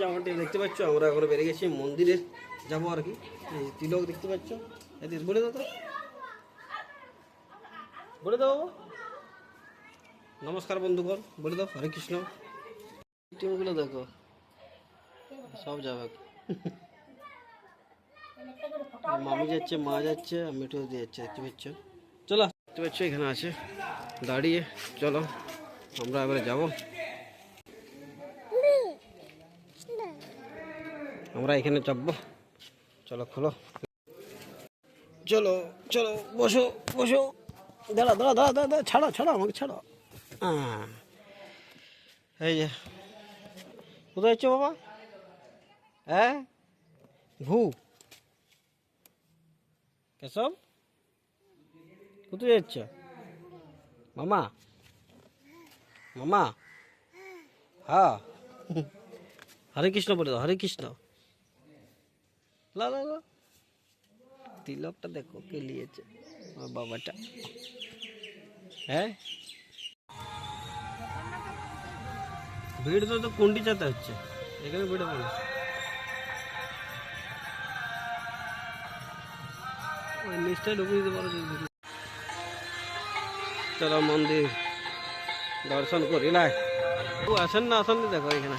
যেমনটি দেখতে পাচ্ছ আমরা এখন বেরিয়ে গেছি মন্দিরে যাব আর কি। তিলক দেখতে পাচ্ছ। বলে দাও তো। বলে দাও নমস্কার বন্ধুগণ বলে দাও হরে কৃষ্ণ। টিমগুলো দেখো। সব যাবে। মামি যাচ্ছে মা যাচ্ছে আর মিঠু দিয়ে যাচ্ছে দেখতে পাচ্ছ। চলো দেখতে পাচ্ছ এখানে আছে। দাঁড়িয়ে চলো আমরা এবারে যাব। আমরা এখানে চাপবো। চলো, খোলো। চলো চলো, বসো বসো। দাঁড়া দাঁড়া দাঁড়া দাঁড়া ছাড়ো ছাড়ো আমাকে, ছাড়ো। হ্যাঁ এই যে। কোথায় যাচ্ছ বাবা? হ্যাঁ ভু কেসব কোথায় যাচ্ছ? মামা? মামা? হ্যাঁ। হরে কৃষ্ণ বলে দাও, হরে কৃষ্ণ। তিলকটা দেখো কে নিয়েছে আমার বাবাটা। হ্যাঁ? ভিড় তো তো কুন্ডি চাতে হচ্ছে, এখানে ভিড় হবে ওই নিচটাই ঢুকে দিতে পারো চলো মন্দির দর্শন করি, না? আসেন না, আসেন দেখো এখানে।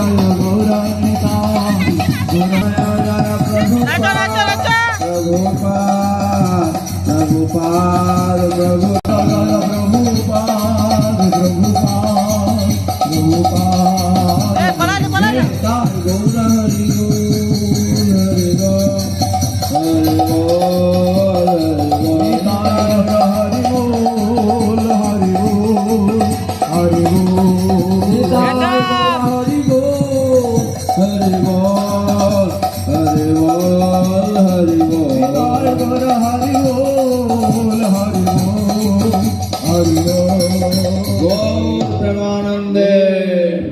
Gauranita Jaya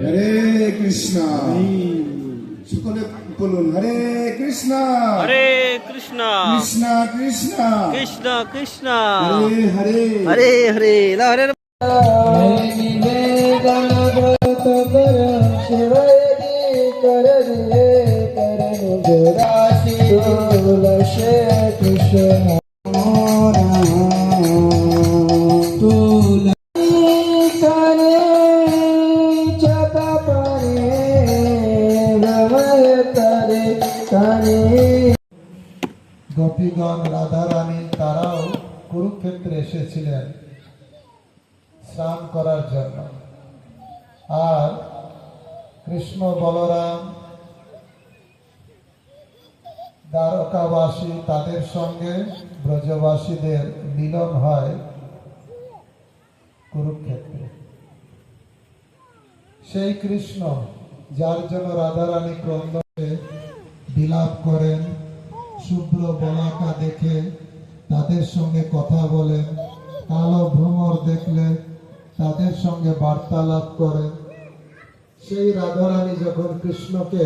হরে কৃষ্ণ সকলে বলুন হরে কৃষ্ণ হরে কৃষ্ণ কৃষ্ণ কৃষ্ণ কৃষ্ণ কৃষ্ণ হরে হরে হরে হরে লা হরে রাম। निवेदन व्रत कर शिवयी कर दिए करण राशि तुलसे গোপীগণ রাধারানী তারাও কুরুক্ষেত্রে এসেছিলেন স্নান করার জন্য। আর কৃষ্ণ বলরাম দ্বারকাবাসী তাদের সঙ্গে ব্রজবাসীদের মিলন হয় কুরুক্ষেত্রে। সেই কৃষ্ণ, যার জন্য রাধারানী ক্রন্দনে বিলাপ করেন, শুভ্র বলাকা দেখে তাদের সঙ্গে কথা বলেন, কালো ভ্রমর দেখলে তাদের সঙ্গে বার্তালাপ করেন। সেই রাধারানী যখন কৃষ্ণকে